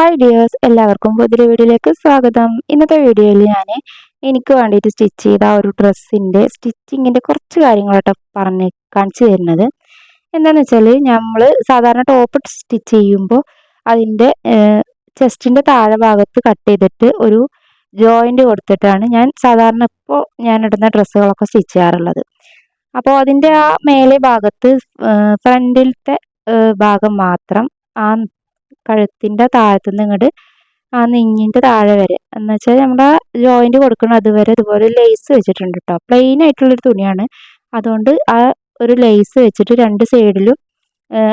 Hi dears എല്ലാവർക്കും പുതിയ വീഡിയോയിലേക്ക് സ്വാഗതം. ഇന്നത്തെ വീഡിയോയിൽ ഞാൻ എനിക്ക് വേണ്ടിയിട്ട് സ്റ്റിച്ച് ചെയ്ത ഒരു ഡ്രസ്സിന്റെ സ്റ്റിച്ചിങ്ങിന്റെ കുറച്ച് കാര്യങ്ങളായിട്ട് പറഞ്ഞ് കാണിച്ചു തരുന്നത്. എന്താണെന്ന് വെച്ചാൽ നമ്മൾ സാധാരണ ടോപ്പ് സ്റ്റിച്ച് ചെയ്യുമ്പോൾ അതിന്റെ ചെസ്റ്റിന്റെ താഴെ ഭാഗത്ത് കട്ട് ചെയ്തിട്ട് ഒരു ജോയിന്റ് കൊടുത്തിട്ടാണ് ഞാൻ സാധാരണ ഇപ്പോൾ ഞാൻ ഇടുന്ന ഡ്രസ്സുകളൊക്കെ സ്റ്റിച്ച് ചെയ്യാറുള്ളത്. അപ്പോൾ അതിന്റെ ആ മേലെ ഭാഗത്ത് ഫ്രണ്ടിലത്തെ ഭാഗം മാത്രം ആ കഴുത്തിന്റെ താഴത്തുനിന്ന് ഇങ്ങോട്ട് ആ നെഞ്ഞിന്റെ താഴെ വരെ. എന്ന് വെച്ചാൽ നമ്മുടെ ജോയിന്റ് കൊടുക്കണം അതുവരെ ഇതുപോലെ ലേസ് വെച്ചിട്ടുണ്ട് കേട്ടോ പ്ലെയിൻ ആയിട്ടുള്ളൊരു തുണിയാണ്. അതുകൊണ്ട് ആ ഒരു ലേസ് വെച്ചിട്ട് രണ്ട് സൈഡിലും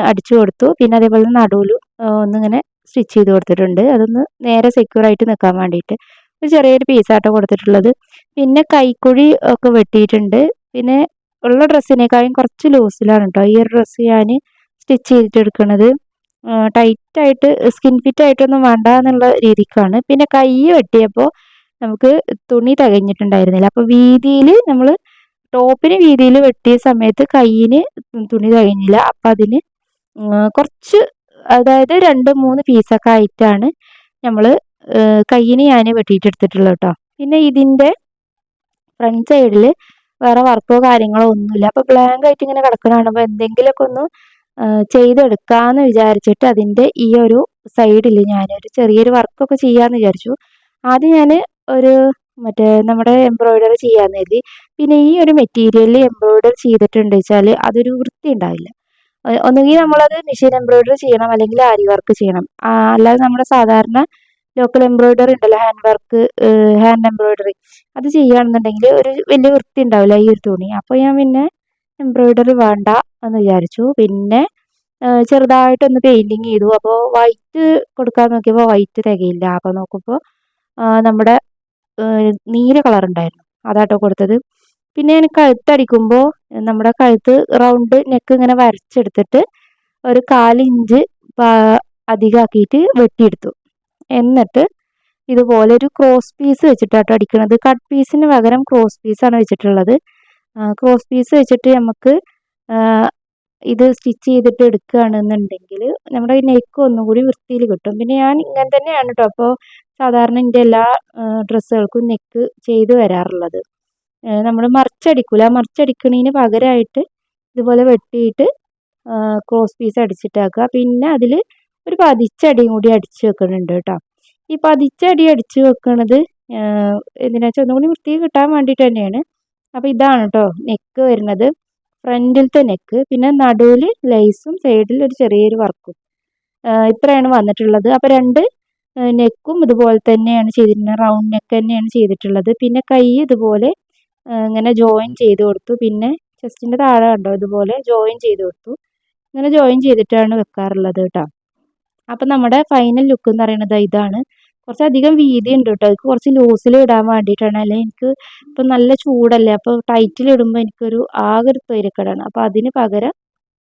അടിച്ചു കൊടുത്തു. പിന്നെ അതേപോലെ നടുവിലും ഒന്നിങ്ങനെ സ്റ്റിച്ച് ചെയ്ത് കൊടുത്തിട്ടുണ്ട്. അതൊന്ന് നേരെ സെക്യൂർ ആയിട്ട് നിൽക്കാൻ വേണ്ടിയിട്ട്. ഒരു ചെറിയൊരു പീസാട്ടോ കൊടുത്തിട്ടുള്ളത്. പിന്നെ കൈക്കുഴി ഒക്കെ വെട്ടിയിട്ടുണ്ട്. പിന്നെ ഉള്ള ഡ്രസ്സിനേക്കാളും കുറച്ച് ലൂസിലാണ് കേട്ടോ ഈ ഒരു ഡ്രസ്സ് ഞാൻ സ്റ്റിച്ച് ചെയ്തിട്ട് എടുക്കുന്നത് ടൈറ്റ് ആയിട്ട് സ്കിൻ ഫിറ്റ് ആയിട്ടൊന്നും വേണ്ട എന്നുള്ള രീതിക്കാണ്. പിന്നെ കൈ വെട്ടിയപ്പോൾ നമുക്ക് തുണി തികഞ്ഞിട്ടുണ്ടായിരുന്നില്ല. അപ്പോൾ വീതിയിൽ നമ്മൾ ടോപ്പിന് വീതിയിൽ വെട്ടിയ സമയത്ത് കയ്യിന് തുണി തികഞ്ഞില്ല. അപ്പം അതിന് കുറച്ച് അതായത് രണ്ട് മൂന്ന് പീസൊക്കെ ആയിട്ടാണ് നമ്മൾ കയ്യിന് ഞാൻ വെട്ടിയിട്ടെടുത്തിട്ടുള്ളത് കേട്ടോ. പിന്നെ ഇതിന്റെ ഫ്രണ്ട് സൈഡിൽ വേറെ വർക്കോ കാര്യങ്ങളോ ഒന്നുമില്ല. അപ്പോൾ ബ്ലാങ്ക് ആയിട്ട് ഇങ്ങനെ കിടക്കണ കാണുമ്പോൾ എന്തെങ്കിലുമൊക്കെ ഒന്ന് ചെയ്തെടുക്കാമെന്ന് വിചാരിച്ചിട്ട് അതിന്റെ ഈ ഒരു സൈഡിൽ ഞാനൊരു ചെറിയൊരു വർക്കൊക്കെ ചെയ്യാമെന്ന് വിചാരിച്ചു. ആദ്യം ഞാൻ ഒരു മറ്റേ നമ്മുടെ എംബ്രോയിഡറി ചെയ്യാമെന്ന് കരുതി. പിന്നെ ഈ ഒരു മെറ്റീരിയലിൽ എംബ്രോയിഡറി ചെയ്തിട്ടുണ്ട് വെച്ചാൽ അതൊരു വൃത്തി ഉണ്ടാവില്ല. ഒന്നുകിൽ നമ്മളത് മെഷീൻ എംബ്രോയിഡറി ചെയ്യണം അല്ലെങ്കിൽ ആരി വർക്ക് ചെയ്യണം. അല്ലാതെ നമ്മുടെ സാധാരണ ലോക്കൽ എംബ്രോയിഡറി ഉണ്ടല്ലോ ഹാൻഡ് വർക്ക് ഹാൻഡ് എംബ്രോയിഡറി. അത് ചെയ്യുകയാണെന്നുണ്ടെങ്കിൽ ഒരു വലിയ വൃത്തി ഉണ്ടാവില്ല ഈ ഒരു തുണി. അപ്പോൾ ഞാൻ പിന്നെ എംബ്രോയിഡറി വേണ്ട എന്ന് വിചാരിച്ചു. പിന്നെ ചെറുതായിട്ടൊന്ന് പെയിന്റിങ് ചെയ്തു. അപ്പോൾ വൈറ്റ് കൊടുക്കാൻ നോക്കിയപ്പോൾ വൈറ്റ് തികയില്ല. അപ്പോൾ നോക്കുമ്പോൾ നമ്മുടെ നീല കളർ ഉണ്ടായിരുന്നു. അതാട്ടോ കൊടുത്തത്. പിന്നെ ഞാൻ കഴുത്തടിക്കുമ്പോൾ നമ്മുടെ കഴുത്ത് റൗണ്ട് നെക്ക് ഇങ്ങനെ വരച്ചെടുത്തിട്ട് ഒരു കാലിഞ്ച് അധികമാക്കിയിട്ട് വെട്ടിയെടുത്തു. എന്നിട്ട് ഇതുപോലെ ഒരു ക്രോസ് പീസ് വെച്ചിട്ടാട്ടോ അടിക്കണത്. കട്ട് പീസിന് പകരം ക്രോസ് പീസാണ് വെച്ചിട്ടുള്ളത്. ക്രോസ് പീസ് വെച്ചിട്ട് നമുക്ക് ഇത് സ്റ്റിച്ച് ചെയ്തിട്ട് എടുക്കുകയാണെന്നുണ്ടെങ്കിൽ നമ്മുടെ നെക്ക് ഒന്നും കൂടി വൃത്തിയിൽ കിട്ടും. പിന്നെ ഞാൻ ഇങ്ങനെ തന്നെയാണ് കേട്ടോ അപ്പോൾ സാധാരണ എന്റെ എല്ലാ ഡ്രസ്സുകൾക്കും നെക്ക് ചെയ്ത് വരാറുള്ളത്. നമ്മൾ മറിച്ചടിക്കില്ല മറിച്ചടിക്കണതിന് പകരമായിട്ട് ഇതുപോലെ വെട്ടിയിട്ട് ക്രോസ് പീസ് അടിച്ചിട്ടാക്കുക. പിന്നെ അതിൽ ഒരു പതിച്ചടിയും കൂടി അടിച്ച് വെക്കുന്നുണ്ട് കേട്ടോ ഈ പതിച്ചടി അടിച്ച് വെക്കണത് എന്തിനാ വെച്ചാൽ ഒന്നുകൂടി വൃത്തി കിട്ടാൻ വേണ്ടിയിട്ട് തന്നെയാണ്. അപ്പോൾ ഇതാണ് കേട്ടോ നെക്ക് വരുന്നത്. ഫ്രണ്ടിലത്തെ നെക്ക് പിന്നെ നടുവിൽ ലേസും സൈഡിൽ ഒരു ചെറിയൊരു വർക്കും ഇത്രയാണ് വന്നിട്ടുള്ളത്. അപ്പോൾ രണ്ട് നെക്കും ഇതുപോലെ തന്നെയാണ് ചെയ്തിട്ടുള്ളത് റൗണ്ട് നെക്ക് തന്നെയാണ് ചെയ്തിട്ടുള്ളത്. പിന്നെ കൈ ഇതുപോലെ ഇങ്ങനെ ജോയിൻ ചെയ്ത് കൊടുത്തു. പിന്നെ ചെസ്റ്റിന്റെ താഴെ കണ്ടോ? ഇതുപോലെ ജോയിൻ ചെയ്ത് കൊടുത്തു. ഇങ്ങനെ ജോയിൻ ചെയ്തിട്ടാണ് വെക്കാറുള്ളത് കേട്ടോ. അപ്പം നമ്മുടെ ഫൈനൽ ലുക്ക് എന്ന് പറയുന്നത് ഇതാണ്. കുറച്ചധികം വീതി ഉണ്ട് കേട്ടോ. എനിക്ക് കുറച്ച് ലൂസിൽ ഇടാൻ വേണ്ടിയിട്ടാണ്. അല്ലെങ്കിൽ എനിക്ക് ഇപ്പം നല്ല ചൂടല്ലേ? അപ്പോൾ ടൈറ്റിൽ ഇടുമ്പോൾ എനിക്കൊരു ആകെ ഒരു തൊയിരക്കേടാണ് അപ്പോൾ അതിന് പകരം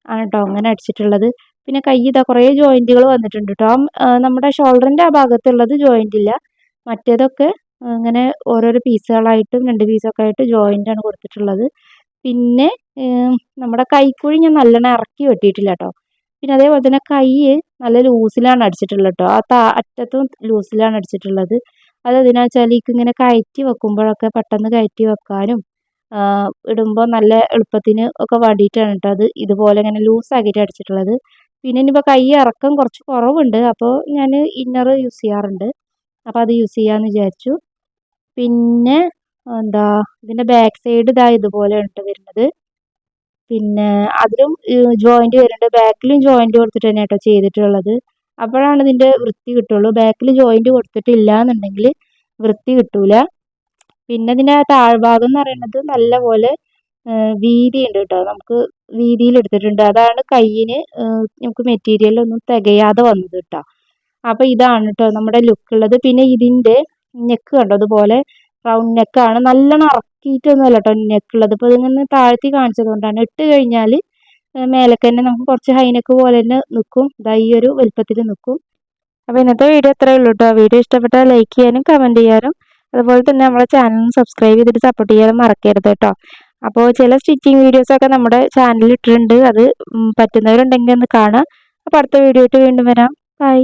ആണ് കേട്ടോ അങ്ങനെ അടിച്ചിട്ടുള്ളത്. പിന്നെ കൈ ഇതാ കുറേ ജോയിന്റുകൾ വന്നിട്ടുണ്ട് കേട്ടോ. നമ്മുടെ ഷോൾഡറിന്റെ ആ ഭാഗത്തുള്ളത് ജോയിന്റ് ഇല്ല. മറ്റേതൊക്കെ അങ്ങനെ ഓരോരോ പീസുകളായിട്ടും രണ്ട് പീസൊക്കെ ആയിട്ട് ജോയിന്റാണ് കൊടുത്തിട്ടുള്ളത്. പിന്നെ നമ്മുടെ കൈക്കുഴി ഞാൻ നല്ലോണം ഇറക്കി വെട്ടിയിട്ടില്ല കേട്ടോ. പിന്നെ അതേപോലെ തന്നെ കൈ നല്ല ലൂസിലാണ് അടിച്ചിട്ടുള്ളത് കേട്ടോ ആ താ അറ്റത്തും ലൂസിലാണ് അടിച്ചിട്ടുള്ളത്. അത് എന്തിനാ വെച്ചാൽ ഇങ്ങനെ കയറ്റി വെക്കുമ്പോഴൊക്കെ പെട്ടെന്ന് കയറ്റി വെക്കാനും ഇടുമ്പോൾ നല്ല എളുപ്പത്തിന് ഒക്കെ വേണ്ടിയിട്ടാണ് കേട്ടോ അത് ഇതുപോലെ ഇങ്ങനെ ലൂസാക്കിയിട്ട് അടിച്ചിട്ടുള്ളത്. പിന്നെ ഇനിയിപ്പോൾ കൈ ഇറക്കം കുറച്ച് കുറവുണ്ട്. അപ്പോൾ ഞാൻ ഇന്നർ യൂസ് ചെയ്യാറുണ്ട്. അപ്പോൾ അത് യൂസ് ചെയ്യാമെന്ന് വിചാരിച്ചു. പിന്നെ എന്താ ഇതിന്റെ ബാക്ക് സൈഡ് ഇതാ ഇതുപോലെയാണ് കേട്ടോ വരുന്നത്. പിന്നെ അതിലും ജോയിന്റ് വരുന്നുണ്ട്. ബാക്കിലും ജോയിന്റ് കൊടുത്തിട്ട് തന്നെ കേട്ടോ ചെയ്തിട്ടുള്ളത്. അപ്പോഴാണ് ഇതിന്റെ വൃത്തി കിട്ടുള്ളൂ. ബാക്കിൽ ജോയിന്റ് കൊടുത്തിട്ടില്ല എന്നുണ്ടെങ്കിൽ വൃത്തി കിട്ടൂല. പിന്നെ ഇതിന്റെ താഴ്ഭാഗം എന്ന് പറയുന്നത് നല്ലപോലെ വീതി ഉണ്ട് കേട്ടോ. നമുക്ക് വീതിയിൽ എടുത്തിട്ടുണ്ട്. അതാണ് കയ്യിന് നമുക്ക് മെറ്റീരിയൽ ഒന്നും തികയാതെ വന്നത് കേട്ടോ. അപ്പോൾ ഇതാണ് കേട്ടോ നമ്മുടെ ലുക്ക് ഉള്ളത്. പിന്നെ ഇതിന്റെ നെക്ക് കണ്ടോ? അതുപോലെ റൗണ്ട് നെക്കാണ് നല്ലോണം ഇറക്കിയിട്ടൊന്നുമല്ല കേട്ടോ നെക്ക് ഉള്ളത് ഇപ്പോൾ ഇതിങ്ങനെ താഴ്ത്തി കാണിച്ചത് കൊണ്ടാണ്. ഇട്ട് കഴിഞ്ഞാൽ മേലൊക്കെ തന്നെ നമുക്ക് കുറച്ച് ഹൈനക്ക് പോലെ തന്നെ നിൽക്കും ഇതാ ഈ ഒരു വലുപ്പത്തിൽ നിൽക്കും അപ്പോൾ ഇന്നത്തെ വീഡിയോ അത്രയേ ഉള്ളൂ കേട്ടോ വീഡിയോ ഇഷ്ടപ്പെട്ടാൽ ലൈക്ക് ചെയ്യാനും കമന്റ് ചെയ്യാനും അതുപോലെ തന്നെ നമ്മുടെ ചാനൽ സബ്സ്ക്രൈബ് ചെയ്തിട്ട് സപ്പോർട്ട് ചെയ്യാനും മറക്കരുത് കേട്ടോ അപ്പോൾ ചില സ്റ്റിച്ചിങ് വീഡിയോസൊക്കെ നമ്മുടെ ചാനലിൽ ഇട്ടിട്ടുണ്ട്. അത് പറ്റുന്നവരുണ്ടെങ്കിൽ ഒന്ന് കാണാം അപ്പോൾ അടുത്ത വീഡിയോ ആയിട്ട് വീണ്ടും വരാം. ബൈ.